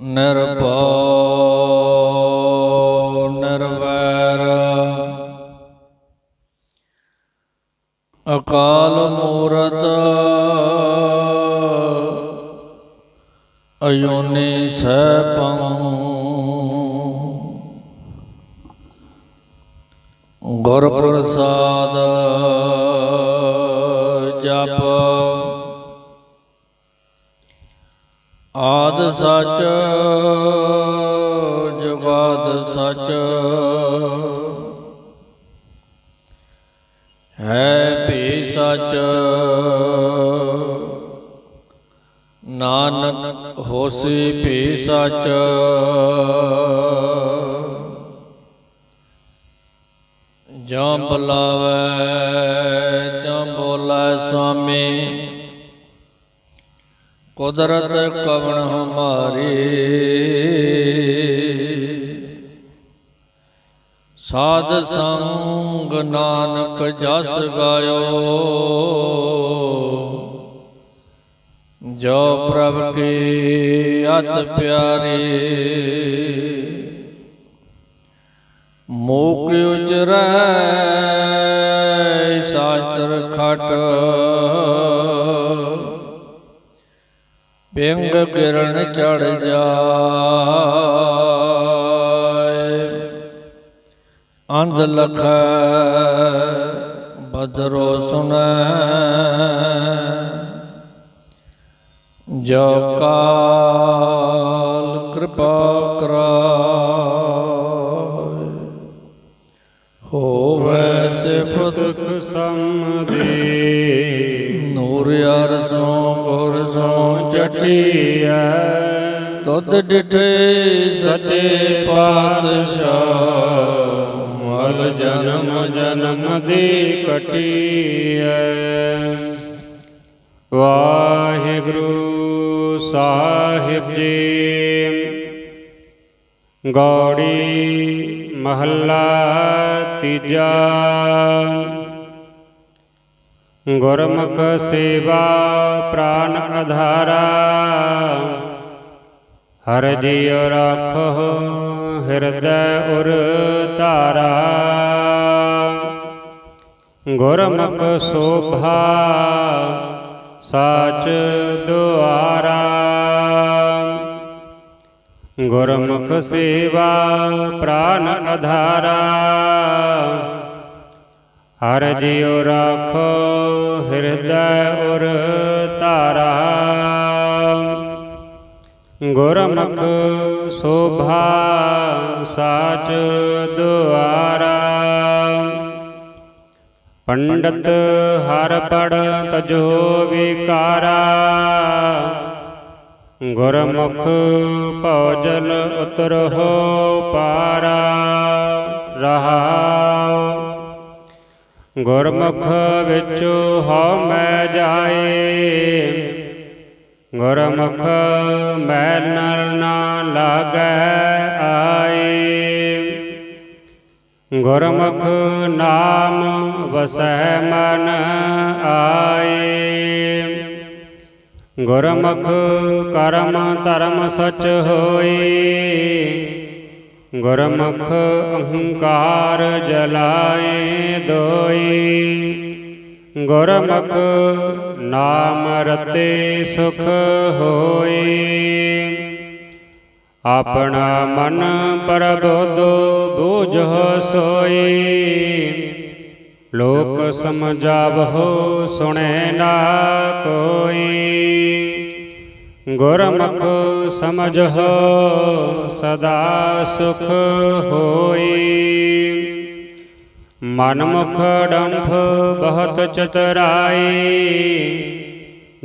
ਨਿਰਭਉ ਨਿਰਵੈਰ। ਅਕਾਲ ਮੂਰਤ ਅਯੋਨੀ ਸੈਭੰ ਜਾਂ ਬੁਲਾਵੇ ਜਾਂ ਬੋਲੇ ਸੁਆਮੀ ਕੁਦਰਤ ਕਵਣ ਹਮਾਰੀ? ਸਾਧ ਸੰਗ ਨਾਨਕ ਜਸ ਗਾਇਓ। ਜੋ ਪ੍ਰਭ ਕੀ ਅਤ ਪਿਆਰੀ, ਮੋਕ ਉਜਰੈ ਸ਼ਾਸਤਰ ਖਟ। ਬਿੰਗ ਕਿਰਨ ਚੜ ਜਾਏ, ਅੰਧ ਲਖ, ਬਦਰੋ ਸੁਨੈ। ਜੋ ਕਾਲ ਕਿਰਪਾ ਕਰਾਏ। ਹੋਵੇ ਸਿਫਤ ਤੁਕ ਸਮਦੇ ਨੂਰ ਅਰਸੋਂ ਗੁਰ ਸੋਂ ਤੁਧ ਡਿਠੇ ਸਚੇ ਪਾਤਸ਼ਾਹ, ਮਲ ਜਨਮ ਜਨਮ ਦੀ ਕਟੀਐ। ਵਾਹਿਗੁਰੂ ਸਾਹਿਬ ਜੀ ਗੌੜੀ ਮਹੱਲਾ ਤੀਜਾ ਗੁਰਮੁਖ ਸੇਵਾ ਪ੍ਰਾਨ ਆਧਾਰਾ ਹਰ ਜੀਉ ਰਾਖੋ ਹਿਰਦੈ ਉਰ ਧਾਰਾ ਗੁਰਮੁਖ ਸੋਭਾ ਸਾਚ ਦੁਆਰਾ ਗੁਰਮੁਖ ਸੇਵਾ ਪ੍ਰਾਨ ਅਧਾਰਾ। ਹਰ ਜਿਉ ਰਾਖੋ ਹਿਰਦੈ ਉਰ ਤਾਰਾ ਗੁਰਮੁਖ ਸੋਭਾ ਸਾਚ ਦੁਆਰਾ। ਪੰਡਤ ਹਰ ਪੜ ਤਜੋ ਵਿਕਾਰਾ। ਗੁਰਮੁਖ ਭੋਜਨ ਉਤਰਹੁ ਪਾਰਾ ਰਹਾਉ ਗੁਰਮੁਖ ਵਿੱਚ ਹਉ ਮੈਂ ਜਾਏ। ਗੁਰਮੁਖ ਮੈਲ ਨਲ ਨਾ ਲਾਗੈ ਆਏ। ਗੁਰਮੁਖ ਨਾਮ ਵਸੈ ਮਨ ਆਏ। ਗੁਰਮੁਖ ਕਰਮ ਧਰਮ ਸਚ ਹੋਏ। ਗੁਰਮੁਖ ਅਹੰਕਾਰ ਜਲਾਏ ਦੋਈ ਗੁਰਮੁਖ ਨਾਮ ਰਤੇ ਸੁਖ ਹੋਏ। ਆਪਣਾ ਮਨ ਪਰਬੋਧੋ ਬੂਝੋ ਸੋਈ ਲੋਕ ਸਮਝਾਵਹੁ ਸੁਣੇ ਨਾ ਕੋਈ। ਗੁਰਮੁਖ ਸਮਝੋ ਸਦਾ ਸੁਖ ਹੋਈ। ਮਨਮੁਖ ਮੁਖ ਬਹੁਤ ਚਤਰਾਈ।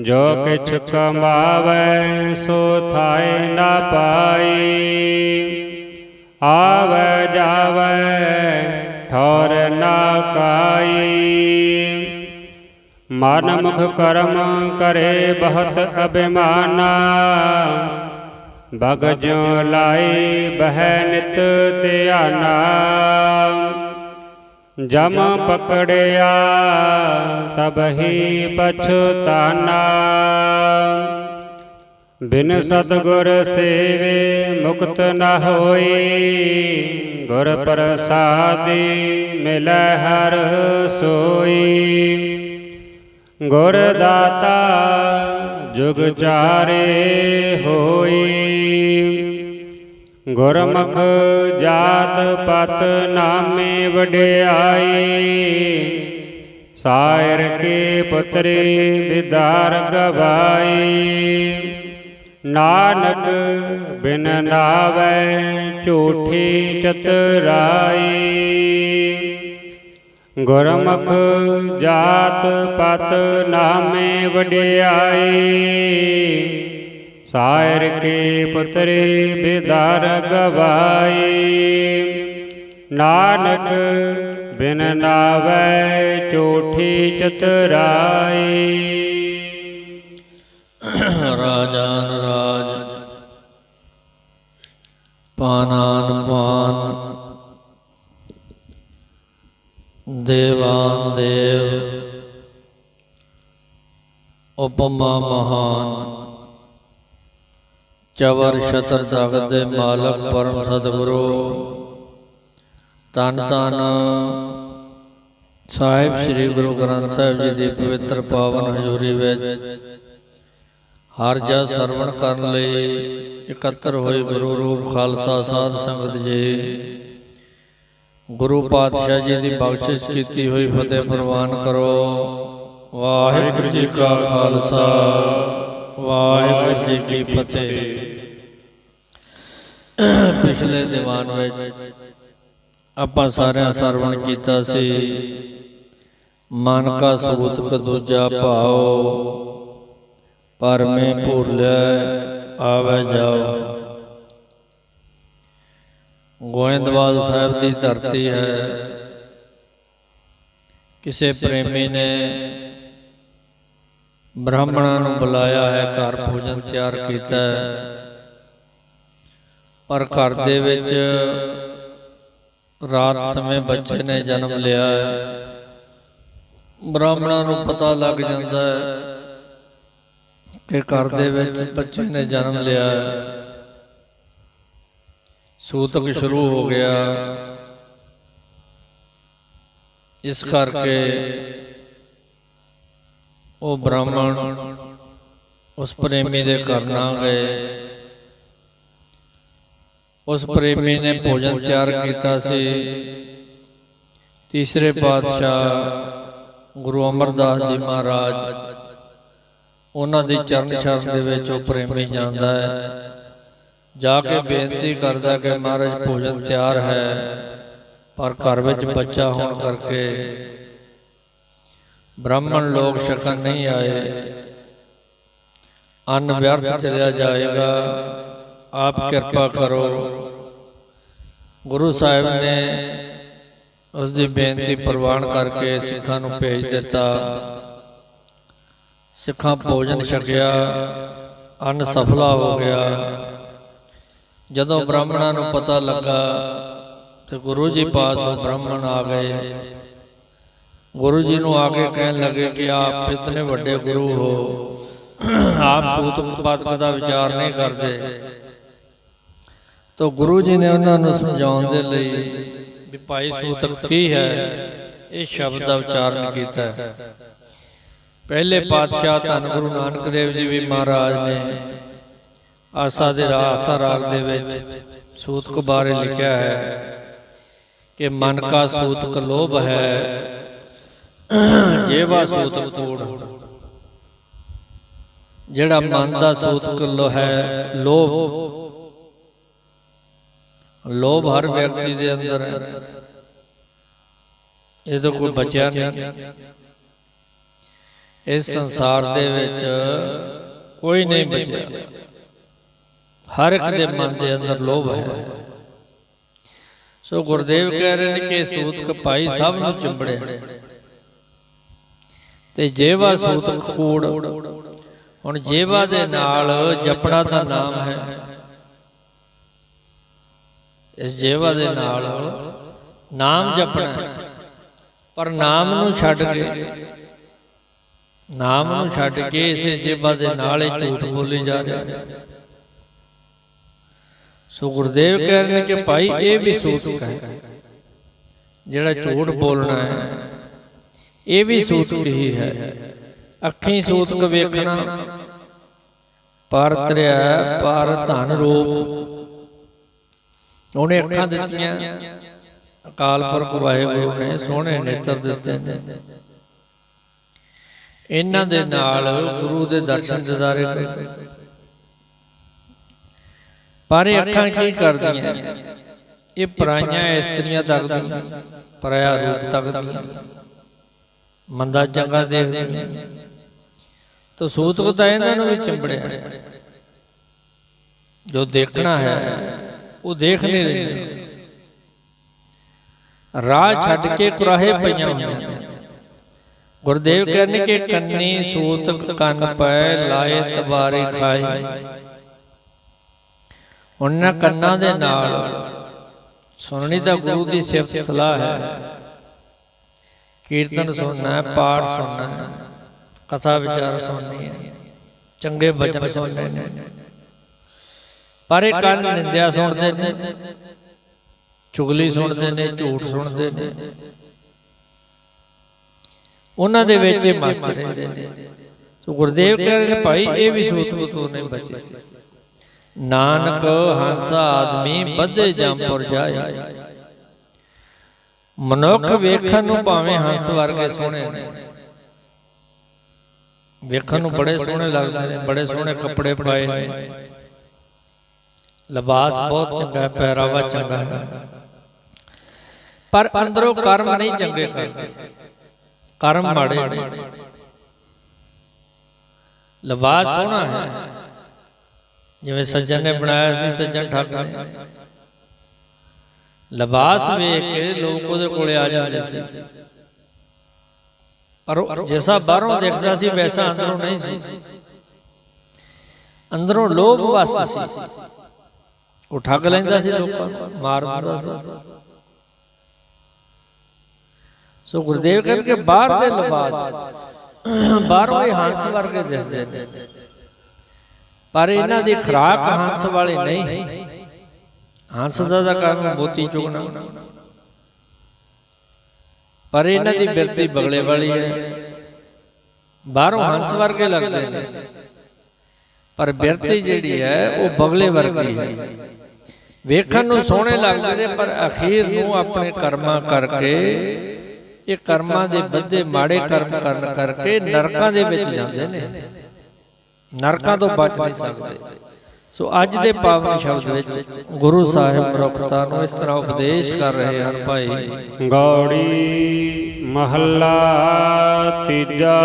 ਜੋ ਕਿਛ ਕਮਾਵੇ, ਸੋ ਥਾਏ ਨਾ ਪਾਈ। ਆਵੇ, ਜਾਵੇ ਠੌਰ ਨਾ ਕਾਈ। ਮਨ ਮੁਖ ਕਰਮ ਕਰੇ ਬਹੁਤ ਅਭਿਮਾਨਾ। ਬਗ ਜਿਉ ਲਾਈ ਬਹਿ ਨਿਤ ਧਿਆਨਾ। ਜਮ ਪਕੜਿਆ ਤਬਹੀ ਪਛਤਾਨਾ। ਬਿਨ ਸਤਗੁਰ ਸੇਵੇ ਮੁਕਤ ਨ ਹੋਈ। ਗੁਰ ਪ੍ਰਸਾਦੀ ਮਿਲੈ ਹਰ ਸੋਈ। ਗੁਰ ਦਾਤਾ ਜੁਗ ਚਾਰੇ ਹੋਈ। ਗੁਰਮੁਖ ਜਾਤ ਪਤ ਨਾਮੇ ਵਡਿਆਈ। ਸਾਇਰ ਕੇ ਪੁਤਰੀ ਵਿਦਾਰ ਗਵਾਈ। ਨਾਨਕ ਬਿਨ ਨਾਵੈ ਝੂਠੀ ਚਤਰਾਈ। ਗੁਰਮੁਖ ਜਾਤ ਪਤ ਨਾਮੇ ਵਡਿਆਈ। ਸਾਇਰ ਕੇ ਪੁਤਰੀ ਬਿਦਾਰ ਗਵਾਈ। ਨਾਨਕ ਬਿਨ ਨਾਵੈ ਝੂਠੀ ਚਤਰਾਈ। ਰਾਜਾਨ ਰਾਜ ਪਾਨਾਨ ਪਾਨ, ਦੇਵਾਨ ਦੇਵ, ਉਪਮਾ ਮਹਾਨ, ਚਵਰ ਸ਼ਤਰ ਤਖਤ ਦੇ ਮਾਲਕ ਪਰਮ ਸਤਿਗੁਰੂ। ਤਨ ਤਨ ਸਾਹਿਬ ਸ੍ਰੀ ਗੁਰੂ ਗ੍ਰੰਥ ਸਾਹਿਬ ਜੀ ਦੀ ਪਵਿੱਤਰ ਪਾਵਨ ਹਜ਼ੂਰੀ ਵਿੱਚ ਹਰ ਜਸ ਸਰਵਣ ਕਰਨ ਲਈ ਇਕੱਤਰ ਹੋਏ ਗੁਰੂ ਰੂਪ ਖਾਲਸਾ ਸਾਧ ਸੰਗਤ ਜੀ। ਗੁਰੂ ਪਾਤਸ਼ਾਹ ਜੀ ਦੀ ਬਖਸ਼ਿਸ਼ ਕੀਤੀ ਹੋਈ ਫਤਿਹ ਪ੍ਰਵਾਨ ਕਰੋ। ਵਾਹਿਗੁਰੂ ਜੀ ਕਾ ਖਾਲਸਾ, ਵਾਹਿਗੁਰੂ ਜੀ ਕੀ ਫਤਿਹ। ਪਿਛਲੇ ਦੀਵਾਨ ਵਿੱਚ ਆਪਾਂ ਸਾਰਿਆਂ ਸਰਵਣ ਕੀਤਾ ਸੀ। ਮਨ ਕਾ ਸੂਤਕ ਭਾਓ। ਭਾਉ ਪਰਮੇ ਭੁੱਲੈ ਆਵੇ ਜਾਓ। ਗੋਇੰਦਵਾਲ ਸਾਹਿਬ ਦੀ ਧਰਤੀ ਹੈ। ਕਿਸੇ ਪ੍ਰੇਮੀ ਨੇ ਬ੍ਰਾਹਮਣਾਂ ਨੂੰ ਬੁਲਾਇਆ ਹੈ ਘਰ ਭੋਜਨ ਤਿਆਰ ਕੀਤਾ ਹੈ। ਪਰ ਘਰ ਦੇ ਵਿੱਚ ਰਾਤ ਸਮੇਂ ਬੱਚੇ ਨੇ ਜਨਮ ਲਿਆ ਹੈ। ਬ੍ਰਾਹਮਣਾਂ ਨੂੰ ਪਤਾ ਲੱਗ ਜਾਂਦਾ ਹੈ। ਕਿ ਘਰ ਦੇ ਵਿੱਚ ਬੱਚੇ ਨੇ ਜਨਮ ਲਿਆ। ਸੂਤਕ ਸ਼ੁਰੂ ਹੋ ਗਿਆ। ਇਸ ਕਰਕੇ ਉਹ ਬ੍ਰਾਹਮਣ ਉਸ ਪ੍ਰੇਮੀ ਦੇ ਘਰ ਨਾ ਗਏ। ਉਸ ਪ੍ਰੇਮੀ ਨੇ ਭੋਜਨ ਤਿਆਰ ਕੀਤਾ ਸੀ। ਤੀਸਰੇ ਪਾਤਸ਼ਾਹ ਗੁਰੂ ਅਮਰਦਾਸ ਜੀ ਮਹਾਰਾਜ ਉਹਨਾਂ ਦੀ ਚਰਨ ਸ਼ਰਨ ਦੇ ਵਿੱਚ ਉਹ ਪ੍ਰੇਮੀ ਜਾਂਦਾ ਹੈ। ਜਾ ਕੇ ਬੇਨਤੀ ਕਰਦਾ ਕਿ ਮਹਾਰਾਜ ਭੋਜਨ ਤਿਆਰ ਹੈ। ਪਰ ਘਰ ਵਿੱਚ ਬੱਚਾ ਹੋਣ ਕਰਕੇ ਬ੍ਰਾਹਮਣ ਲੋਕ ਛਕਣ ਨਹੀਂ ਆਏ। ਅੰਨ ਵਿਅਰਥ ਚਲਿਆ ਜਾਏਗਾ। ਆਪ ਕਿਰਪਾ ਕਰੋ। ਗੁਰੂ ਸਾਹਿਬ ਨੇ ਉਸ ਦੀ ਬੇਨਤੀ ਪ੍ਰਵਾਨ ਕਰਕੇ ਸਿੱਖਾਂ ਨੂੰ ਭੇਜ ਦਿੱਤਾ। ਸਿੱਖਾਂ ਭੋਜਨ ਛਕਿਆ ਅੰਨ ਸਫਲਾ ਹੋ ਗਿਆ। ਜਦੋਂ ਬ੍ਰਾਹਮਣਾਂ ਨੂੰ ਪਤਾ ਲੱਗਾ ਤੇ ਗੁਰੂ ਜੀ ਪਾਸ ਉਹ ਬ੍ਰਾਹਮਣ ਆ ਗਏ। ਗੁਰੂ ਜੀ ਨੂੰ ਆ ਕੇ ਕਹਿਣ ਲੱਗੇ ਕਿ ਆਪ ਇਤਨੇ ਵੱਡੇ ਗੁਰੂ ਹੋ। ਆਪ ਸੂਤਕ ਪਾਤਕ ਦਾ ਵਿਚਾਰ ਨਹੀਂ ਕਰਦੇ। ਤਾਂ ਗੁਰੂ ਜੀ ਨੇ ਉਹਨਾਂ ਨੂੰ ਸਮਝਾਉਣ ਦੇ ਲਈ ਵੀ ਭਾਈ ਸੂਤਕ ਕੀ ਹੈ? ਇਹ ਸ਼ਬਦ ਦਾ ਉਚਾਰਨ ਕੀਤਾ ਹੈ। ਪਹਿਲੇ ਪਾਤਸ਼ਾਹ ਧੰਨ ਗੁਰੂ ਨਾਨਕ ਦੇਵ ਜੀ ਵੀ ਮਹਾਰਾਜ ਨੇ ਆਸਾ ਦੇ ਆਸਾ ਰਾਗ ਦੇ ਵਿੱਚ ਸੂਤਕ ਬਾਰੇ ਲਿਖਿਆ ਹੈ ਕਿ ਮਨ ਕਾ ਸੂਤਕ ਲੋਭ ਹੈ ਜੇਵਾ ਸੂਤਕ ਕੂੜ ਜਿਹੜਾ ਮਨ ਦਾ ਸੂਤਕ ਲੋ ਹੈ ਲੋਭ ਲੋਭ। ਹਰ ਵਿਅਕਤੀ ਦੇ ਅੰਦਰ ਹੈ। ਇਹ ਤਾਂ ਕੋਈ ਬਚਿਆ ਨਹੀਂ। ਇਸ ਸੰਸਾਰ ਦੇ ਵਿੱਚ ਕੋਈ ਨਹੀਂ ਬਚਿਆ। ਹਰ ਇੱਕ ਦੇ ਮਨ ਦੇ ਅੰਦਰ ਲੋਭ ਹੈ। ਸੋ ਗੁਰਦੇਵ ਕਹਿ ਰਹੇ ਨੇ ਕਿ ਸੂਤਕ ਭਾਈ ਸਭ ਨੂੰ ਚਿੰਬੜਿਆ ਤੇ ਜੇਵਾ ਸੂਤਕ ਕੂੜ। ਹੁਣ ਜੇਵਾ ਦੇ ਨਾਲ ਜਪਣਾ ਦਾ ਨਾਮ ਹੈ। ਇਸ ਜੇਵਾ ਦੇ ਨਾਲ ਨਾਮ ਜਪਣਾ ਪਰ ਨਾਮ ਨੂੰ ਛੱਡ ਕੇ ਨਾਮ ਨੂੰ ਛੱਡ ਕੇ ਇਸੇ ਜੇਬਾ ਦੇ ਨਾਲ ਹੀ ਝੂਠ ਬੋਲੀ ਜਾ ਰਿਹਾ। ਹੈ ਸੋ ਗੁਰਦੇਵ ਕਹਿੰਦੇ ਕਿ ਭਾਈ ਇਹ ਵੀ ਸੂਤਕ ਹੈ ਜਿਹੜਾ ਝੂਠ ਬੋਲਣਾ ਹੈ ਇਹ ਵੀ ਸੂਤਕ ਹੀ। ਹੈ। ਅੱਖੀਂ ਸੂਤਕ ਵੇਖਣਾ। ਪਰ ਤਰਿਆ ਪਰ ਧਨ ਰੂਪ। ਉਹਨੇ ਅੱਖਾਂ ਦਿੱਤੀਆਂ। ਅਕਾਲ ਪੁਰਖ ਵਾਹਿਗੁਰੂ ਨੇ ਸੋਹਣੇ ਨੇਤਰ ਦਿੱਤੇ ਨੇ। ਇਹਨਾਂ ਦੇ ਨਾਲ ਗੁਰੂ ਦੇ ਦਰਸ਼ਨ ਦਿਦਾਰੇ ਕਰੋ ਪਰ ਇਹ ਅੱਖਾਂ ਕੀ ਕਰਦੀਆਂ? ਇਹ ਪਰਾਈਆਂ ਇਸਤਰੀਆਂ ਤੱਕਦੀਆਂ ਪਰਾਇਆ ਰੂਪ। ਤੱਕਦੀਆਂ ਮੰਦਾ ਚੰਗਾ ਦੇਖਦੀਆਂ ਤਾਂ ਸੂਤਕ ਤਾਂ ਇਹਨਾਂ ਨੂੰ ਵੀ ਚੰਬੜਿਆ। ਜੋ ਦੇਖਣਾ ਹੈ ਉਹ ਦੇਖ ਨਹੀਂ ਰਹੇ। ਰਾਹ। ਛੱਡ ਕੇ ਕੁਰਾਹੇ ਪਈਆਂ ਹੋਈਆਂ ਗੁਰਦੇਵ ਕਹਿੰਦੇ ਕਿ ਕੰਨੀ ਸੂਤਕ ਕੰਨ ਪੈ ਲਾਏ ਤਬਾਰੇ ਖਾਏ। ਉਹਨਾਂ ਕੰਨਾਂ ਦੇ ਨਾਲ ਸੁਣਨੀ ਤਾਂ ਗੁਰੂ ਦੀ ਸਿਫਤ ਸਲਾਹ ਹੈ। ਕੀਰਤਨ ਸੁਣਨਾ ਹੈ ਪਾਠ ਸੁਣਨਾ ਹੈ। ਕਥਾ ਵਿਚਾਰ ਸੁਣਨੀ ਹੈ। ਚੰਗੇ ਬਚਨ ਸੁਣਨੇ ਨੇ। ਪਰ ਇਹ ਕੰਨ ਨਿੰਦਿਆ ਸੁਣਦੇ ਨੇ। ਚੁਗਲੀ ਸੁਣਦੇ ਨੇ ਝੂਠ ਸੁਣਦੇ ਨੇ। ਉਹਨਾਂ ਦੇ ਵਿੱਚ ਇਹ ਮਸਤ ਰਹਿੰਦੇ ਨੇ। ਸੋ ਗੁਰਦੇਵ ਕਹਿੰਦੇ ਨੇ ਭਾਈ ਇਹ ਵੀ ਸੂਤਕ ਤੋਂ ਨਹੀਂ ਬਚੇ। ਨਾਨਕ ਹੰਸ ਆਦਮੀ ਬੱਧੇ ਜੰਪੁਰ ਜਾਏ ਮਨੁੱਖ ਵੇਖਣ ਨੂੰ ਭਾਵੇਂ ਹੰਸ ਵਰਗੇ ਸੋਹਣੇ ਨੇ। ਵੇਖਣ ਨੂੰ ਬੜੇ ਸੋਹਣੇ ਲੱਗਦੇ ਨੇ ਬੜੇ ਸੋਹਣੇ ਕੱਪੜੇ ਪਾਏ ਨੇ। ਲਿਬਾਸ ਬਹੁਤ ਚੰਗਾ ਹੈ ਪਹਿਰਾਵਾ ਚੰਗਾ। ਹੈ ਪਰ ਅੰਦਰੋਂ ਕਰਮ ਨਹੀਂ ਚੰਗੇ ਕਰਦੇ। ਕਰਮ ਮਾੜੇ ਲਿਬਾਸ ਸੋਹਣਾ ਹੈ। ਜਿਵੇਂ ਸੱਜਣ ਨੇ ਬਣਾਇਆ ਸੀ ਸੱਜਣ ਠਾਕੁਰ ਨੇ। ਲਿਬਾਸ ਵੇਖ ਕੇ ਲੋਕ ਉਹਦੇ ਕੋਲੇ ਆ ਜਾਂਦੇ ਸੀ। ਪਰ ਜੈਸਾ ਬਾਹਰੋਂ ਦੇਖਦਾ ਸੀ ਵੈਸਾ ਅੰਦਰੋਂ ਨਹੀਂ ਸੀ। ਅੰਦਰੋਂ ਲੋਭ ਵਸ ਸੀ। ਉਹ ਠੱਗ ਲੈਂਦਾ ਸੀ ਲੋਕਾਂ ਨੂੰ। ਮਾਰ ਦਿੰਦਾ ਸੀ। ਸੋ ਗੁਰਦੇਵ ਕਹਿੰਦੇ ਬਾਹਰ ਦੇ ਲਿਬਾਸ ਬਾਹਰੋਂ ਇਹ ਹੰਸ ਵਰਗੇ ਦਿਸਦੇ ਨੇ। ਪਰ ਇਹਨਾਂ ਦੀ ਖਰਾਕ ਹੰਸ ਵਾਲੀ ਨਹੀਂ। ਹੰਸ ਦਾ ਦਾ ਕੰਮ ਮੋਤੀ ਚੁਗਣਾ। ਪਰ ਇਹਨਾਂ ਦੀ ਬਿਰਤੀ ਬਗਲੇ ਵਾਲੀ ਹੈ। ਬਾਹਰੋਂ ਹੰਸ ਵਰਗੇ ਲੱਗਦੇ ਨੇ। ਪਰ ਬਿਰਤੀ ਜਿਹੜੀ ਹੈ, ਉਹ ਬਗਲੇ ਵਰਗੀ ਹੈ। ਵੇਖਣ ਨੂੰ ਸੋਹਣੇ ਲੱਗਦੇ ਨੇ, ਪਰ ਅਖੀਰ ਨੂੰ ਆਪਣੇ ਕਰਮਾਂ ਕਰਕੇ ਇਹ ਕਰਮਾਂ ਦੇ ਬੱਧੇ ਮਾੜੇ ਕਰਮ ਕਰਨ ਕਰਕੇ ਨਰਕਾਂ ਦੇ ਵਿੱਚ ਜਾਂਦੇ ਨੇ। ਨਰਕਾਂ ਤੋਂ ਬਚ ਨਹੀਂ ਸਕਦੇ। ਸੋ ਅੱਜ ਦੇ ਪਾਵਨ ਸ਼ਬਦ ਵਿੱਚ ਗੁਰੂ ਸਾਹਿਬ ਮਨੁੱਖਤਾ ਨੂੰ ਇਸ ਤਰ੍ਹਾਂ ਉਪਦੇਸ਼ ਕਰ ਰਹੇ ਹਨ ਭਾਈ। ਗੌੜੀ ਮਹੱਲਾ ਤੀਜਾ।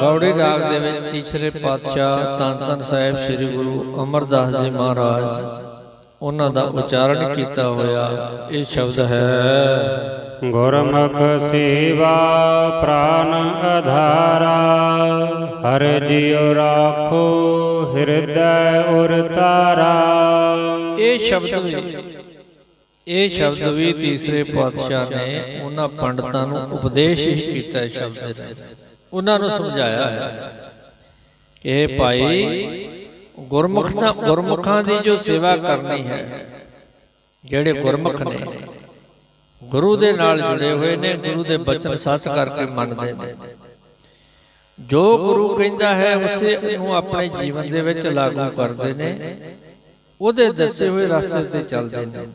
ਗੌੜੀ ਰਾਗ ਦੇ ਵਿੱਚ ਤੀਸਰੇ ਪਾਤਸ਼ਾਹ ਧੰਨ ਧੰਨ ਸਾਹਿਬ ਸ੍ਰੀ ਗੁਰੂ ਅਮਰਦਾਸ ਜੀ ਮਹਾਰਾਜ ਉਹਨਾਂ ਦਾ ਉਚਾਰਨ ਕੀਤਾ ਹੋਇਆ ਇਹ ਸ਼ਬਦ ਹੈ। ਗੁਰਮੁਖ ਸੇਵਾ ਪ੍ਰਾਨ ਆਧਾਰਾ ਹਰ ਜਿਉ ਰਾਖੋ ਹਿਰਦੈ ਉਰ ਤਾਰਾ। ਇਹ ਸ਼ਬਦ ਵੀ ਇਹ ਸ਼ਬਦ ਵੀ ਤੀਸਰੇ ਪਾਤਸ਼ਾਹ ਨੇ ਉਹਨਾਂ ਪੰਡਤਾਂ ਨੂੰ ਉਪਦੇਸ਼ ਕੀਤਾ ਸ਼ਬਦ ਦੇ। ਉਹਨਾਂ ਨੂੰ ਸਮਝਾਇਆ ਹੈ ਕਿ ਇਹ ਭਾਈ, ਗੁਰਮੁਖਾਂ ਗੁਰਮੁਖਾਂ ਦੀ ਜੋ ਸੇਵਾ ਕਰਨੀ ਹੈ, ਜਿਹੜੇ ਗੁਰਮੁਖ ਨੇ ਗੁਰੂ ਦੇ ਨਾਲ ਜੁੜੇ ਹੋਏ ਨੇ ਗੁਰੂ ਦੇ ਬਚਨ ਸੱਚ ਕਰਕੇ ਮੰਨਦੇ ਨੇ। ਜੋ ਗੁਰੂ ਕਹਿੰਦਾ ਹੈ ਉਸੇ ਨੂੰ ਆਪਣੇ ਜੀਵਨ ਦੇ ਵਿੱਚ ਲਾਗੂ ਕਰਦੇ ਨੇ। ਉਹਦੇ ਦੱਸੇ ਹੋਏ ਰਸਤੇ ਤੇ ਚੱਲਦੇ ਨੇ।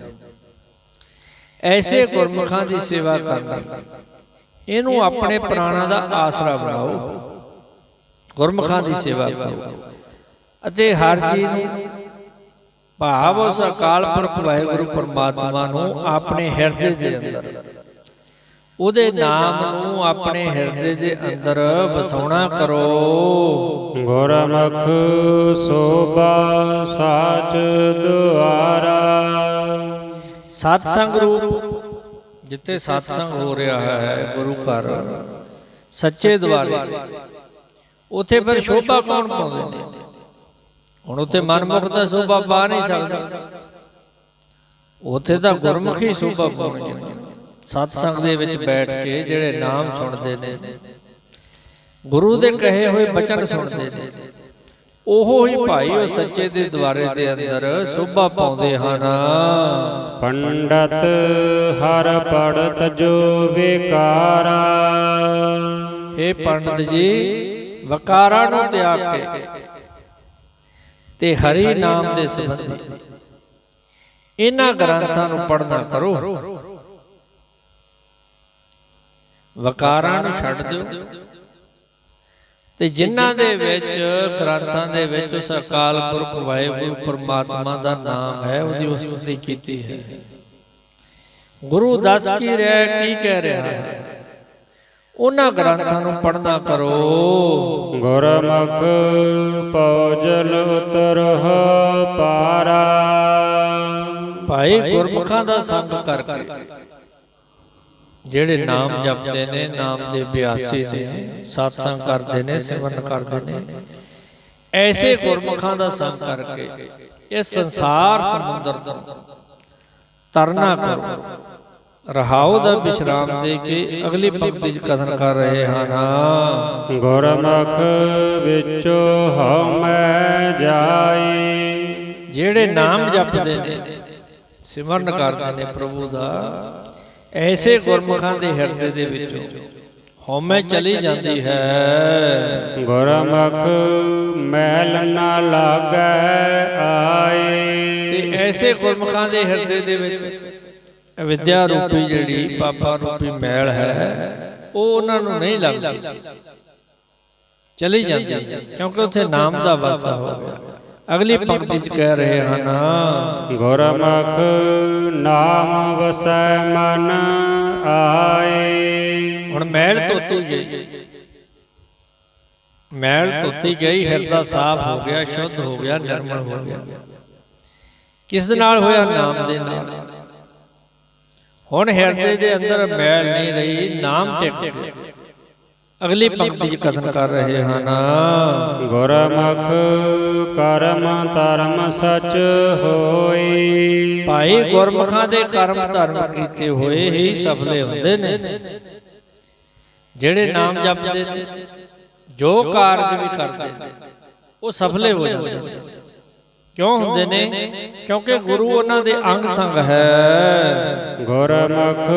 ਐਸੇ ਗੁਰਮੁਖਾਂ ਦੀ ਸੇਵਾ ਕਰਨੀ। ਇਹਨੂੰ ਆਪਣੇ ਪ੍ਰਾਣਾਂ ਦਾ ਆਸਰਾ ਬਣਾਓ। ਗੁਰਮੁਖਾਂ ਦੀ ਸੇਵਾ ਕਰੋ। ਅਤੇ ਹਰ ਚੀਜ਼ ਨੂੰ ਭਾਵ ਉਸ ਅਕਾਲ ਪੁਰਖ ਵਾਹਿਗੁਰੂ ਪਰਮਾਤਮਾ ਨੂੰ ਆਪਣੇ ਹਿਰਦੇ ਦੇ ਅੰਦਰ। ਉਹਦੇ ਨਾਮ ਨੂੰ ਆਪਣੇ ਹਿਰਦੇ ਦੇ ਅੰਦਰ ਵਸਾਉਣਾ ਕਰੋ। ਗੁਰਮੁਖ ਸੋਭਾ ਸਾਚ ਦੁਆਰਾ। ਸਤਸੰਗ ਰੂਪ ਜਿੱਥੇ ਸਤਸੰਗ ਹੋ ਰਿਹਾ ਹੈ ਗੁਰੂ ਘਰ। ਸੱਚੇ ਦਵਾਰੇ ਉਥੇ ਫਿਰ ਸ਼ੋਭਾ ਕੌਣ ਪਾਉਂਦੇ ਨੇ? ਹੁਣ ਉਥੇ ਮਨਮੁਖ ਦਾ ਸ਼ੋਭਾ ਪਾ ਨਹੀਂ ਸਕਦਾ। ਉਥੇ ਤਾਂ ਗੁਰਮੁਖੀ ਸ਼ੋਭਾ ਪਾਉਣਗੇ ਸਤਸੰਗ ਦੇ ਵਿੱਚ ਬੈਠ ਕੇ ਜਿਹੜੇ ਨਾਮ ਸੁਣਦੇ ਨੇ ਗੁਰੂ ਦੇ ਕਹੇ ਹੋਏ ਬਚਨ ਸੁਣਦੇ ਨੇ ਉਹ ਹੀ ਭਾਈ ਉਹ ਸੱਚੇ ਦੇ ਦੁਆਰੇ ਦੇ ਅੰਦਰ ਸ਼ੋਭਾ ਪਾਉਂਦੇ ਹਨ। ਪੰਡਤ ਹਰ ਪੜਤ ਜੋ ਵਿਕਾਰਾ। ਇਹ ਪੰਡਤ ਜੀ ਵਕਾਰਾਂ ਨੂੰ ਤਿਆਗ ਕੇ। ਤੇ ਹਰੀ ਨਾਮ ਦੇ ਸੰਬੰਧੀ ਇਹਨਾਂ ਗ੍ਰੰਥਾਂ ਨੂੰ ਪੜ੍ਹਨਾ ਕਰੋ। ਵਕਾਰਾਂ ਨੂੰ ਛੱਡ ਦਿਓ। ਤੇ ਜਿਨ੍ਹਾਂ ਦੇ ਵਿੱਚ ਗ੍ਰੰਥਾਂ ਦੇ ਵਿੱਚ ਉਸ ਅਕਾਲ ਪੁਰਖ ਵਾਹਿਗੁਰੂ ਪਰਮਾਤਮਾ ਦਾ ਨਾਮ ਹੈ ਉਹਦੀ ਉਸਤਤੀ ਕੀਤੀ ਹੈ। ਗੁਰੂ ਦੱਸ ਕੀ ਰਿਹਾ ਕੀ ਕਹਿ ਰਿਹਾ ਹੈ? ਉਹਨਾਂ ਗ੍ਰੰਥਾਂ ਨੂੰ ਪੜ੍ਹਨਾ ਕਰੋ। ਗੁਰਮੁਖ ਪੌਜਲ ਉਤਰਹ ਪਾਰਾ। ਭਾਈ ਗੁਰਮੁਖਾਂ ਦਾ ਸੰਗ ਕਰਕੇ ਜਿਹੜੇ ਨਾਮ ਜਪਦੇ ਨੇ ਨਾਮ ਦੇ ਅਭਿਆਸੀ ਨੇ satsang ਕਰਦੇ ਨੇ ਸਿਮਰਨ ਕਰਦੇ ਨੇ ਐਸੇ ਗੁਰਮੁਖਾਂ ਦਾ ਸੰਗ ਕਰਕੇ ਇਹ ਸੰਸਾਰ ਸਮੁੰਦਰ ਤੋਂ ਤਰਨਾ ਕਰੋ। ਰਹਾਉ ਦਾ ਵਿਸ਼ਰਾਮ ਦੇ ਕੇ ਅਗਲੀ ਪੰਕਤੀ 'ਚ ਕਥਨ ਕਰ ਰਹੇ ਹਨ ਗੁਰਮੁਖ ਵਿੱਚੋ ਹਉਮੈ ਜਾਈ। ਜਿਹੜੇ ਨਾਮ ਜਪਦੇ ਨੇ ਸਿਮਰਨ ਕਰਦੇ ਨੇ ਪ੍ਰਭੂ ਦਾ ਐਸੇ ਗੁਰਮੁਖਾਂ ਦੇ ਹਿਰਦੇ ਦੇ ਵਿੱਚੋਂ ਹਉਮੈ ਚਲੀ ਜਾਂਦੀ ਹੈ। ਗੁਰਮੁਖ ਮੈਲ ਨਾ ਲਾਗੈ ਆਏ ਤੇ ਐਸੇ ਗੁਰਮੁਖਾਂ ਦੇ ਹਿਰਦੇ ਦੇ ਵਿੱਚ ਵਿਦਿਆ ਰੂਪੀ ਜਿਹੜੀ ਪਾਪਾ ਰੂਪੀ ਮੈਲ ਹੈ ਉਹ ਉਹਨਾਂ ਨੂੰ ਨਹੀਂ ਲੱਗਦੀ। ਚਲੀ ਜਾਂਦੀ ਹੈ ਕਿਉਂਕਿ ਉੱਥੇ ਨਾਮ ਦਾ ਵਾਸਾ ਹੋ ਗਿਆ ਅਗਲੀ ਪੰਕਤੀ 'ਚ ਕਹਿ ਰਹੇ ਹਨ ਗੁਰਮੁਖ ਨਾਮ ਵਸੈ ਮਨ ਆਏ। ਹੁਣ ਮੈਲ ਧੋਤੀ ਗਈ। ਮੈਲ ਧੋਤੀ ਗਈ ਹਿਰਦਾ ਸਾਫ਼ ਹੋ ਗਿਆ ਸ਼ੁੱਧ ਹੋ ਗਿਆ ਨਿਰਮਲ ਹੋ ਗਿਆ। ਕਿਸ ਦੇ ਨਾਲ ਹੋਇਆ ਨਾਮ ਦੇ ਨਾਲ? ਹੁਣ ਹਿਰਦੇ ਦੇ ਅੰਦਰ ਮੈਲ ਨਹੀਂ ਰਹੀ ਨਾਮ ਟਿਕ ਗਿਆ। ਅਗਲੀ ਪੰਕਤੀ 'ਚ ਕਥਨ ਕਰ ਰਹੇ ਹਨ ਗੁਰਮੁਖ ਕਰਮ ਧਰਮ ਸਚ ਹੋਈ। ਭਾਈ ਗੁਰਮੁਖਾਂ ਦੇ ਕਰਮ ਧਰਮ ਕੀਤੇ ਹੋਏ ਹੀ ਸਫਲੇ ਹੁੰਦੇ ਨੇ। ਜਿਹੜੇ ਨਾਮ ਜਪਦੇ ਨੇ ਜੋ ਕਾਰਜ ਵੀ ਕਰਦੇ ਨੇ ਉਹ ਸਫਲੇ ਹੋ ਜਾਂਦੇ ਨੇ। ਕਿਉਂ ਹੁੰਦੇ ਨੇ? ਕਿਉਂਕਿ ਗੁਰੂ ਉਹਨਾਂ ਦੇ ਅੰਗ ਸੰਗ ਹੈ। ਗੁਰਮੁਖ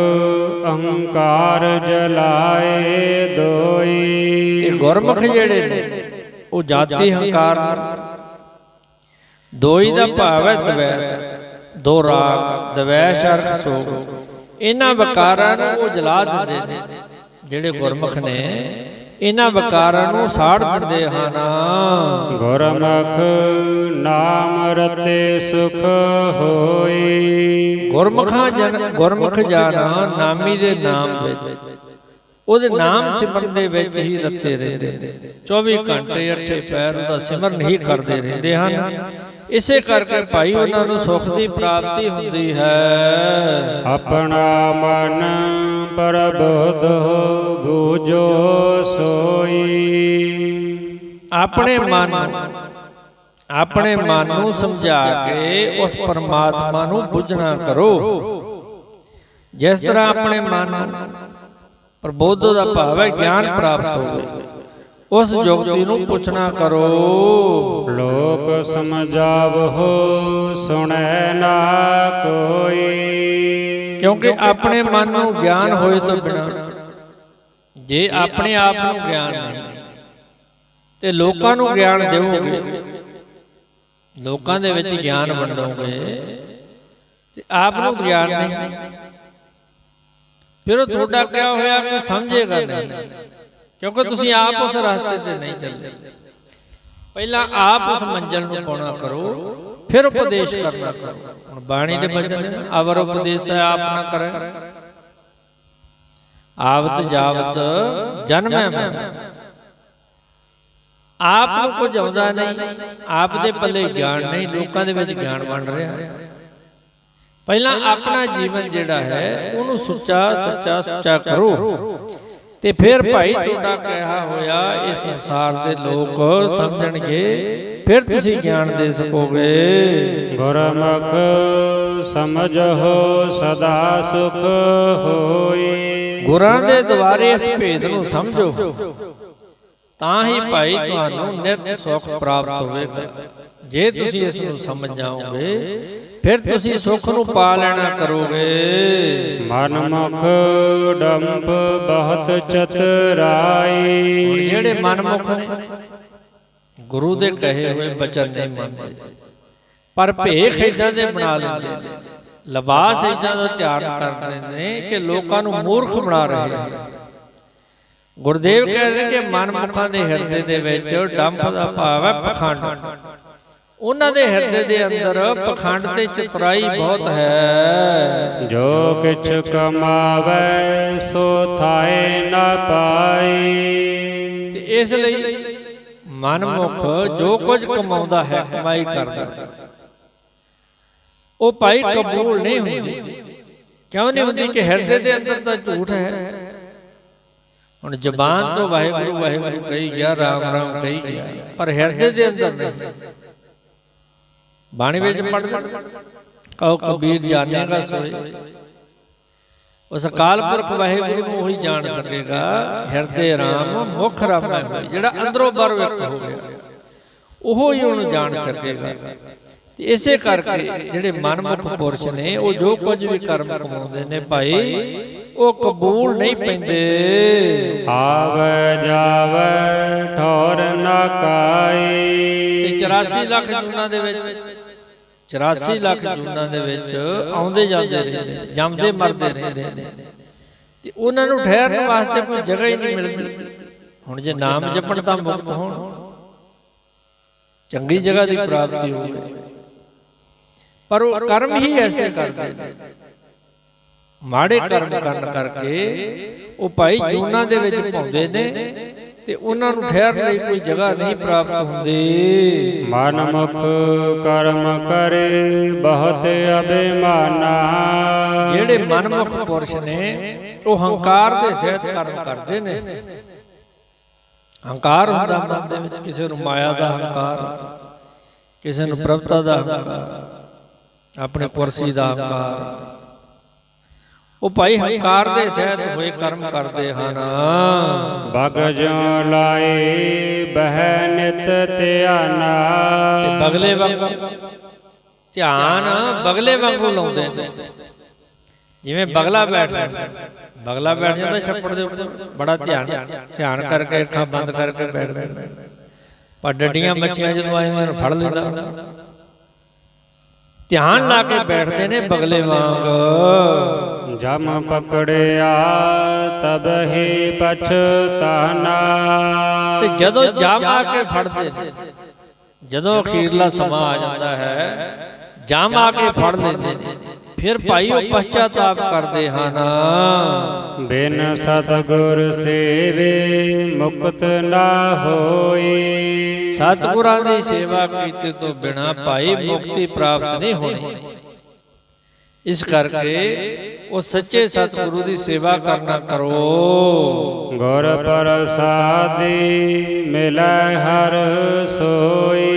ਅਹੰਕਾਰ ਜਲਾਏ ਦੋਈ। ਇਹ ਗੁਰਮੁਖ ਜਿਹੜੇ ਨੇ ਉਹ ਜਾਤੀ ਹੰਕਾਰ। ਦੋਈ ਦਾ ਭਾਵ ਹੈ ਦਵੈਤ ਦੋ ਰਾਗ ਦਵੈਸ਼ ਅਰਕ ਸੋਗ। ਇਹਨਾਂ ਵਿਕਾਰਾਂ ਨੂੰ ਉਹ ਜਲਾ ਦਿੰਦੇ ਨੇ ਜਿਹੜੇ ਗੁਰਮੁਖ ਨੇ। ਇਹਨਾਂ ਵਿਕਾਰਾਂ ਨੂੰ ਸਾੜ ਦਿੰਦੇ ਹਨ ਗੁਰਮੁਖ ਨਾਮ ਰਤੇ ਸੁਖ ਹੋਈ। ਗੁਰਮੁਖਾਂ ਜਨ ਗੁਰਮੁਖ ਜਾਣਾ ਨਾਮੀ ਦੇ ਨਾਮ ਵਿੱਚ। ਉਹਦੇ ਨਾਮ ਸਿਮਰਨ ਦੇ ਵਿੱਚ ਹੀ ਰੱਤੇ ਰਹਿੰਦੇ ਨੇ। 24 ਘੰਟੇ ਅੱਠੇ ਪੈਰ ਉਹਦਾ ਸਿਮਰਨ ਹੀ ਕਰਦੇ ਰਹਿੰਦੇ ਹਨ। ਇਸੇ ਕਰਕੇ ਭਾਈ ਉਹਨਾਂ ਨੂੰ ਸੁਖ ਦੀ ਪ੍ਰਾਪਤੀ ਹੁੰਦੀ ਹੈ। ਆਪਣਾ ਮਨ ਪ੍ਰਬੋਧ ਬੂਝੋ ਆਪਣੇ ਮਨ ਨੂੰ ਆਪਣੇ ਮਨ ਨੂੰ ਸਮਝਾ ਕੇ ਉਸ ਪਰਮਾਤਮਾ ਨੂੰ ਬੁੱਝਣਾ ਕਰੋ। ਜਿਸ ਤਰ੍ਹਾਂ ਆਪਣੇ ਮਨ ਪ੍ਰਬੋਧ ਦਾ ਭਾਵ ਹੈ ਗਿਆਨ ਪ੍ਰਾਪਤ ਹੋਵੇ। ਉਸ ਜੁਗਤੀ ਨੂੰ ਪੁੱਛਣਾ ਕਰੋ। ਲੋਕ ਸਮਝਾਵੋ ਸੁਣੈ ਨਾ ਕੋਈ। ਕਿਉਂਕਿ ਆਪਣੇ ਮਨ ਨੂੰ ਗਿਆਨ ਹੋਏ ਤੋਂ ਬਿਨਾ ਜੇ ਆਪਣੇ ਆਪ ਨੂੰ ਗਿਆਨ ਨਹੀਂ ਤੇ ਲੋਕਾਂ ਨੂੰ ਗਿਆਨ ਦੇਵੋਗੇ। ਲੋਕਾਂ ਦੇ ਵਿੱਚ ਗਿਆਨ ਵੰਡੋਗੇ। ਤੇ ਆਪ ਨੂੰ ਗਿਆਨ ਨਹੀਂ ਫਿਰ ਉਹ ਤੁਹਾਡਾ ਕਿਹਾ ਹੋਇਆ? ਕੋਈ ਸਮਝੇਗਾ ਨਹੀਂ। ਕਿਉਂਕਿ ਤੁਸੀਂ ਆਪ ਉਸ ਰਸਤੇ ਤੇ ਨਹੀਂ ਚੱਲਦੇ। ਪਹਿਲਾਂ ਆਪ ਉਸ ਮੰਜ਼ਲ ਨੂੰ ਪਾਉਣਾ ਕਰੋ। ਫਿਰ ਉਪਦੇਸ਼ ਕਰਨਾ ਕਰੋ। ਹੁਣ ਬਾਣੀ ਦੇ ਬਚਨ ਅਵਰ ਉਪਦੇਸ਼ ਆਪ ਨਾ ਕਰੇ। ਆਵਤ ਜਾਵਤ ਜਨਮੈ ਮੈਂ। ਆਪ ਨੂੰ ਕੁਝ ਆਉਂਦਾ ਨਹੀਂ ਆਪ ਦੇ ਪੱਲੇ ਗਿਆਨ ਨਹੀਂ ਲੋਕਾਂ ਦੇ ਵਿੱਚ ਗਿਆਨ ਵੰਡ ਰਿਹਾ। ਪਹਿਲਾਂ ਆਪਣਾ ਜੀਵਨ ਜਿਹੜਾ ਹੈ ਉਹਨੂੰ ਸੁੱਚਾ ਸੱਚਾ ਸੁੱਚਾ ਕਰੋ। ਤੇ ਫਿਰ ਭਾਈ ਤੁਹਾਡਾ ਕਿਹਾ ਹੋਇਆ ਇਸ ਸੰਸਾਰ ਦੇ ਲੋਕ ਸਮਝਣਗੇ। ਫਿਰ ਤੁਸੀਂ ਗਿਆਨ ਦੇ ਸਕੋਗੇ। ਗੁਰਮੁਖ ਸਮਝੋ ਸਦਾ ਸੁਖ ਹੋਈ। ਗੁਰਾਂ ਦੇ ਦੁਆਰੇ ਇਸ ਭੇਦ ਨੂੰ ਸਮਝੋ। ਤਾਂ ਹੀ ਭਾਈ ਤੁਹਾਨੂੰ ਨਿਤ ਸੁਖ ਪ੍ਰਾਪਤ ਹੋਵੇਗਾ। ਜੇ ਤੁਸੀਂ ਇਸ ਨੂੰ ਸਮਝ ਜਾਓਗੇ ਫਿਰ ਤੁਸੀਂ ਸੁਖ ਨੂੰ ਪਾ ਲੈਣਾ ਕਰੋਗੇ। ਮਨ ਮੁਖ ਡੰਬ ਬਹੁਤ ਚਤਰਾਈ। ਜਿਹੜੇ ਮਨਮੁਖ ਨੇ ਗੁਰੂ ਦੇ ਕਹੇ ਹੋਏ ਬਚਨ ਨਹੀਂ ਮੰਨਦੇ। ਪਰ ਭੇਖ ਇਦਾਂ ਦੇ ਬਣਾ ਲੈਂਦੇ ਨੇ। ਲਿਬਾਸ ਇਦਾਂ ਦਾ ਤਿਆਰ ਕਰਦੇ ਨੇ ਕਿ ਲੋਕਾਂ ਨੂੰ ਮੂਰਖ ਬਣਾ ਰਹੇ ਨੇ। ਗੁਰਦੇਵ ਕਹਿ ਰਹੇ ਕਿ ਮਨਮੁਖਾਂ ਦੇ ਹਿਰਦੇ ਦੇ ਵਿੱਚ ਡੰਪ ਦਾ ਭਾਵ ਹੈ ਪਖੰਡ। ਉਹਨਾਂ ਦੇ ਹਿਰਦੇ ਦੇ ਅੰਦਰ ਪਖੰਡ ਤੇ ਚਤੁਰਾਈ ਬਹੁਤ ਹੈ। ਜੋ ਕਿਛ ਕਮਾਵੇ ਸੋ ਥਾਏ ਨਾ ਪਾਈ। ਤੇ ਇਸ ਲਈ ਮਨਮੁਖ ਜੋ ਕੁਝ ਕਮਾਉਂਦਾ ਹੈ ਕਮਾਈ ਕਰਦਾ ਹੈ। ਉਹ ਭਾਈ ਕਬੂਲ ਨਹੀਂ ਹੁੰਦੀ। ਕਿਉਂ ਨਹੀਂ ਹੁੰਦੀ ਕਿ ਹਿਰਦੇ ਦੇ ਅੰਦਰ ਤਾਂ ਝੂਠ ਹੈ। ਹੁਣ ਜ਼ਬਾਨ ਤੋਂ ਵਾਹਿਗੁਰੂ ਵਾਹਿਗੁਰੂ ਕਹੀ ਗਿਆ, ਰਾਮ ਰਾਮ ਕਹੀ ਗਿਆ। ਪਰ ਹਿਰਦੇ ਦੇ ਅੰਦਰ ਨਹੀਂ। ਬਾਣੀ ਵਿੱਚ ਪੜ੍ਹਦੇ ਕਹੋ ਕਬੀਰ ਜਾਣੇਗਾ ਸੋਏ। ਉਸ ਅਕਾਲ ਪੁਰਖ ਵਾਹਿਗੁਰੂ ਨੂੰ ਉਹੀ ਜਾਣ ਸਕੇਗਾ, ਹਿਰਦੇ ਰਾਮ, ਮੁਖ ਰਾਮੈ ਜਿਹੜਾ ਅੰਦਰੋਂ ਬਰ ਵਿਅਕਤ ਹੋ ਗਿਆ। ਉਹ ਹੀ ਉਹਨੂੰ ਜਾਣ ਸਕੇਗਾ। ਇਸੇ ਕਰਕੇ ਜਿਹੜੇ ਮਨਮੁਖ ਪੁਰਸ਼ ਨੇ ਉਹ ਜੋ ਕੁਝ ਵੀ ਕਰਮ ਕਮਾਉਂਦੇ ਨੇ ਭਾਈ ਉਹ ਕਬੂਲ ਨਹੀਂ ਪੈਂਦੇ। ਆਵੇ ਜਾਵੇ ਠੌਰ ਨਾ ਤੇ ਕਾਈ 84 ਲੱਖ ਜੂਨਾਂ ਦੇ ਵਿੱਚ 84 ਲੱਖ ਜੂਨਾਂ ਦੇ ਵਿੱਚ ਆਉਂਦੇ ਜਾਂਦੇ ਰਹਿੰਦੇ ਨੇ ਜੰਮਦੇ ਮਰਦੇ ਰਹਿੰਦੇ ਨੇ। ਤੇ ਉਹਨਾਂ ਨੂੰ ਠਹਿਰਨ ਵਾਸਤੇ ਕੋਈ ਜਗ੍ਹਾ ਹੀ ਨਹੀਂ ਮਿਲਦੀ। ਹੁਣ ਜੇ ਨਾਮ ਜਪਣ ਤਾਂ ਮੁਕਤ ਹੋਣ। ਚੰਗੀ ਜਗ੍ਹਾ ਦੀ ਪ੍ਰਾਪਤੀ ਹੋਵੇ। ਪਰ ਉਹ ਕਰਮ ਹੀ ਐਸੇ ਕਰਦੇ ਨੇ। ਮਾੜੇ ਕਰਮ ਕਰਨ ਕਰਕੇ ਉਹ ਭਾਈ ਜੂਨਾਂ ਦੇ ਵਿੱਚ ਪਾਉਂਦੇ ਨੇ ਤੇ ਉਹਨਾਂ ਨੂੰ ਠਹਿਰਨ ਲਈ ਕੋਈ ਜਗ੍ਹਾ ਨਹੀਂ ਪ੍ਰਾਪਤ ਹੁੰਦੀ। ਮਨ ਮੁਖ ਕਰਮ ਕਰੇ ਬਹੁਤ ਅਭਿਮਾਨਾ। ਜਿਹੜੇ ਮਨਮੁਖ ਪੁਰਸ਼ ਨੇ ਉਹ ਹੰਕਾਰ ਦੇ ਸਹਿਤ ਕਰਮ ਕਰਦੇ ਨੇ। ਹੰਕਾਰ ਹੁੰਦਾ ਮਨ ਦੇ ਵਿੱਚ ਕਿਸੇ ਨੂੰ ਮਾਇਆ ਦਾ ਹੰਕਾਰ ਕਿਸੇ ਨੂੰ ਪ੍ਰਭਤਾ ਦਾ ਹੰਕਾਰ। ਆਪਣੇ ਕੁਰਸੀ ਦਾ ਹੰਕਾਰ। ਉਹ ਭਾਈ ਹੰਕਾਰ ਦੇ ਸਹਿਤ ਹੋਏ ਕਰਮ ਕਰਦੇ ਹਨ। ਬਗ ਜਿਉ ਲਾਏ ਬਹਿ ਨਿਤ ਧਿਆਨਾ। ਤੇ ਬਗਲੇ ਵਾਂਗੂ ਧਿਆਨ ਬਗਲੇ ਵਾਂਗੂ ਲਾਉਂਦੇ ਨੇ। ਜਿਵੇਂ ਬਗਲਾ ਬੈਠ ਜਾਂਦਾ ਬਗਲਾ ਬੈਠ ਜਾਂਦਾ ਛੱਪੜ ਦੇ ਉੱਪਰ ਬੜਾ ਧਿਆਨ। ਧਿਆਨ ਕਰਕੇ ਅੱਖਾਂ ਬੰਦ ਕਰਕੇ ਬੈਠ ਜਾਂਦਾ ਪਰ ਡੱਡੀਆਂ ਮੱਛੀਆਂ ਜਦੋਂ ਆ ਜਾਂਦੀਆਂ ਫੜ ਲੈਂਦਾ। ਧਿਆਨ ਲਾ ਕੇ ਬੈਠਦੇ ਨੇ ਬਗਲੇ ਵਾਂਗ। ਜਮ ਪਕੜਿਆ ਤਬ ਹੀ ਪਛਤਾਨਾ ਤੇ ਜਦੋਂ ਜਮ ਆ ਕੇ ਫੜਦੇ ਨੇ ਜਦੋਂ ਅਖੀਰਲਾ ਸਮਾਂ ਆ ਜਾਂਦਾ ਹੈ ਜਮ ਆ ਕੇ ਫੜ ਲੈਂਦੇ ਨੇ। ਫਿਰ ਭਾਈ ਉਹ ਪਛਤਾਤਾਪ ਕਰਦੇ ਹਨ। ਬਿਨ ਸਤਗੁਰ ਸੇਵੇ ਮੁਕਤ ਨਾ ਹੋਈ। ਸਤਿਗੁਰਾਂ ਦੀ ਸੇਵਾ ਕੀਤੇ ਤੋਂ ਬਿਨਾ ਭਾਈ ਮੁਕਤੀ ਪ੍ਰਾਪਤ ਨਹੀਂ ਹੋਣੀ। ਇਸ ਕਰਕੇ ਉਹ ਸੱਚੇ ਸਤਿਗੁਰੂ ਦੀ ਸੇਵਾ ਕਰਨਾ ਕਰੋ। ਗੁਰ ਪ੍ਰਸਾਦੀ ਮਿਲੈ ਹਰ ਸੋਈ।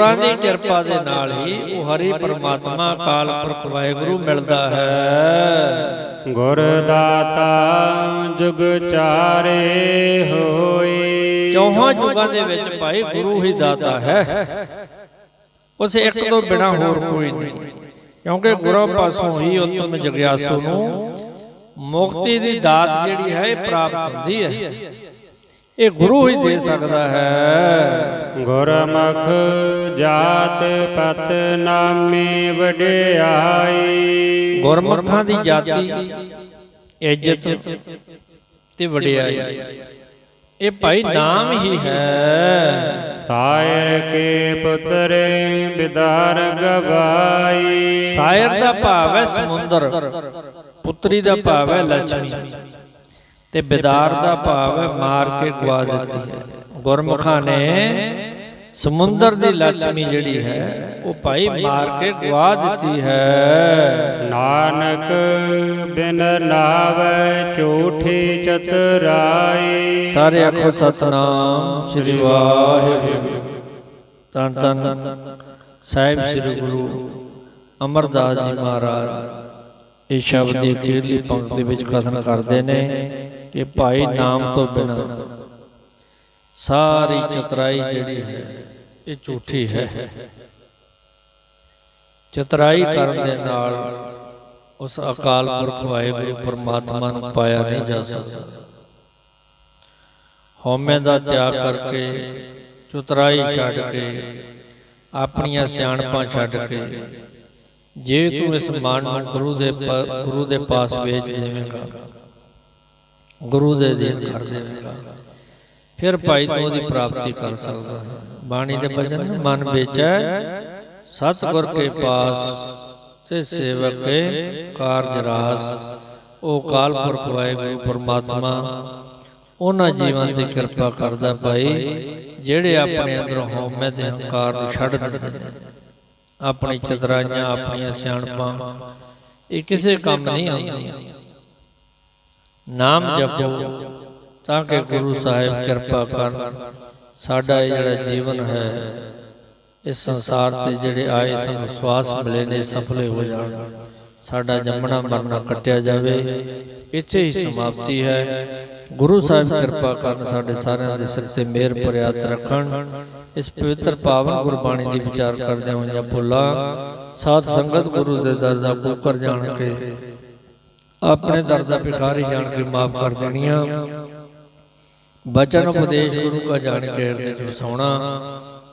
ਗੁਰਾਂ ਦੀ ਕਿਰਪਾ ਦੇ ਨਾਲ ਹੀ ਉਹ ਹਰੀ ਪਰਮਾਤਮਾ ਅਕਾਲ ਪੁਰਖ ਵਾਹਿਗੁਰੂ ਮਿਲਦਾ ਹੈ। ਗੁਰ ਦਾਤਾ ਜੁਗ ਚਾਰੇ ਹੋਈ ਚੌਹਾਂ ਯੁਗਾਂ ਦੇ ਵਿੱਚ ਭਾਈ ਗੁਰੂ ਹੀ ਦਾਤਾ ਹੈ। ਉਸ ਇੱਕ ਤੋਂ ਬਿਨਾ ਹੋਰ ਕੋਈ ਨਹੀਂ। ਕਿਉਂਕਿ ਗੁਰਾਂ ਪਾਸੋਂ ਹੀ ਉਤਮ ਜਗਿਆਸੂ ਨੂੰ ਮੁਕਤੀ ਦੀ ਦਾਤ ਜਿਹੜੀ ਹੈ ਇਹ ਪ੍ਰਾਪਤ ਹੁੰਦੀ ਹੈ। ਇਹ ਗੁਰੂ ਹੀ ਦੇ ਸਕਦਾ ਹੈ। ਗੁਰਮੁਖ ਜਾਤ ਪਤ ਨਾਮੇ ਵਡਿਆਈ। ਗੁਰਮੁਖਾਂ ਦੀ ਜਾਤੀ ਇੱਜ਼ਤ ਤੇ ਵਡਿਆਈ। ਇਹ ਭਾਈ ਨਾਮ ਹੀ ਹੈ। ਸਾਇਰ ਕੇ ਪੁੱਤਰੇ ਬਿਦਾਰ ਗਵਾਈ। ਸਾਇਰ ਦਾ ਭਾਵ ਹੈ ਸਮੁੰਦਰ। ਪੁੱਤਰੀ ਦਾ ਭਾਵ ਹੈ ਲక్ష్ਮੀ ਤੇ ਬਿਦਾਰ ਦਾ ਭਾਵ ਹੈ ਮਾਰ ਕੇ ਗਵਾ ਦਿੱਤੀ ਹੈ। ਗੁਰਮੁਖਾਂ ਨੇ ਸਮੁੰਦਰ ਦੀ ਲక్ష్ਮੀ ਜਿਹੜੀ ਹੈ ਉਹ ਭਾਈ ਮਾਰ ਕੇ ਗਵਾ ਦਿੱਤੀ ਹੈ। ਨਾਨਕ ਬਿਨ ਨਾਵੈ ਝੂਠੀ ਚਤਰਾਈ। ਸਾਰੇ ਆਖੋ ਸਤਨਾਮ ਸ੍ਰੀ ਵਾਹਿਗੁਰੂ। ਤਨ ਤਨ ਸਾਹਿਬ ਸ੍ਰੀ ਗੁਰੂ ਅਮਰਦਾਸ ਜੀ ਮਹਾਰਾਜ। ਇਹ ਸ਼ਬਦ ਦੀ ਅਖੀਰਲੀ ਪੰਕਤੀ ਵਿੱਚ ਕਥਨ ਕਰਦੇ ਨੇ ਕਿ ਭਾਈ ਨਾਮ ਤੋਂ ਬਿਨਾ ਸਾਰੀ ਚਤਰਾਈ ਜਿਹੜੀ ਹੈ, ਇਹ ਝੂਠੀ ਹੈ। ਚਤਰਾਈ ਕਰਨ ਦੇ ਨਾਲ ਉਸ ਅਕਾਲ ਪੁਰਖ ਵਾਹਿਗੁਰੂ ਪਰਮਾਤਮਾ ਨੂੰ ਪਾਇਆ ਨਹੀਂ ਜਾ ਸਕਦਾ। ਹਉਮੈ ਦਾ ਤਿਆਗ ਕਰਕੇ ਚਤਰਾਈ ਛੱਡ ਕੇ, ਆਪਣੀਆਂ ਸਿਆਣਪਾਂ ਛੱਡ ਕੇ, ਜੇ ਤੂੰ ਇਸ ਮਨ ਨੂੰ ਗੁਰੂ ਦੇ ਗੁਰੂ ਦੇ ਪਾਸ ਵੇਚ ਦੇਵੇਂਗਾ ਗੁਰੂ ਦੇ ਦੇਣ ਕਰ ਦੇਵੇਂਗਾ। ਫਿਰ ਭਾਈ ਤੂੰ ਉਹਦੀ ਪ੍ਰਾਪਤੀ ਕਰ ਸਕਦਾ ਹੈ। ਬਾਣੀ ਦੇ ਭਜਨ, ਮਨ ਵੇਚੈ, ਸਤਿਗੁਰ ਕੇ ਪਾਸ ਤੇ ਸੇਵਕ ਕੇ ਕਾਰਜ ਰਾਸ। ਉਹ ਕਾਲ ਪੁਰਖ ਵਾਹਿਗੁਰੂ, ਪਰਮਾਤਮਾ, ਉਹਨਾਂ ਜੀਵਾਂ ਤੇ ਕਿਰਪਾ ਕਰਦਾ ਭਾਈ, ਜਿਹੜੇ ਆਪਣੇ ਅੰਦਰੋਂ ਹਉਮੈ ਤੇ ਹੰਕਾਰ ਨੂੰ ਛੱਡ ਦਿੰਦੇ ਨੇ। ਆਪਣੀ ਚਤਰਾਈਆਂ, ਆਪਣੀਆਂ ਸਿਆਣਪਾਂ, ਇਹ ਕਿਸੇ ਕੰਮ ਨਹੀਂ ਆਉਂਦੀਆਂ। ਨਾਮ ਜਪੋ ਤਾਂ ਕਿ ਗੁਰੂ ਸਾਹਿਬ ਕਿਰਪਾ ਕਰਨ। ਸਾਡਾ ਇਹ ਜਿਹੜਾ ਜੀਵਨ ਹੈ, ਇਸ ਸੰਸਾਰ ਤੇ ਜਿਹੜੇ ਆਏ ਸਾਨੂੰ ਸਵਾਸ ਮਿਲੇ ਨੇ, ਸਫਲੇ ਹੋ ਜਾਣ। ਸਾਡਾ ਜੰਮਣਾ ਮਰਨਾ ਕੱਟਿਆ ਜਾਵੇ। ਇੱਥੇ ਹੀ ਸਮਾਪਤੀ ਹੈ। ਗੁਰੂ ਸਾਹਿਬ ਕਿਰਪਾ ਕਰਨ ਸਾਡੇ ਸਾਰਿਆਂ ਦੇ ਸਿਰ ਤੇ ਮਿਹਰ ਭਰਿਆ ਰੱਖਣ। ਇਸ ਪਵਿੱਤਰ ਪਾਵਨ ਗੁਰਬਾਣੀ ਦੀ ਵਿਚਾਰ ਕਰਦੇ ਹੋਈਆਂ ਭੁੱਲਾਂ ਸਾਧ ਸੰਗਤ ਗੁਰੂ ਦੇ ਦਰ ਦਾ ਕੂਕਰ ਜਾਣ ਕੇ ਆਪਣੇ ਦਰ ਦਾ ਭਿਖਾਰੀ ਜਾਣ ਕੇ ਮਾਫ ਕਰ ਦੇਣੀਆਂ। ਬਚਨ ਉਪਦੇਸ਼ ਗੁਰੂ ਕਾ ਜਾਣ ਕੇ ਹਿਰਦੇ ਚ ਵਸਾਉਣਾ,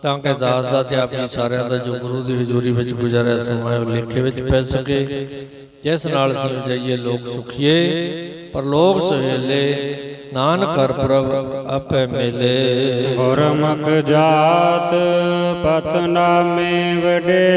ਤਾਂ ਕਿ ਦਾਸ ਦਾ ਤੇ ਆਪਣੀ ਸਾਰਿਆਂ ਦਾ ਜੋ ਗੁਰੂ ਦੀ ਹਜ਼ੂਰੀ ਵਿੱਚ ਗੁਜ਼ਾਰਿਆ ਸਮਾਂ ਹੈ ਲੇਖੇ ਵਿੱਚ ਪੈ ਸਕੇ। ਜਿਸ ਨਾਲ ਅਸੀਂ ਜਾਈਏ ਲੋਕ ਸੁਖੀਏ, ਪਰ ਲੋਕ ਨਾਨਕ ਨਾਨਕਰ ਪ੍ਰਭ ਆਪੇ ਮਿਲੇ। ਗੁਰਮੁਖ ਜਾਤ ਪਤਨਾਮੇ ਵਡੇ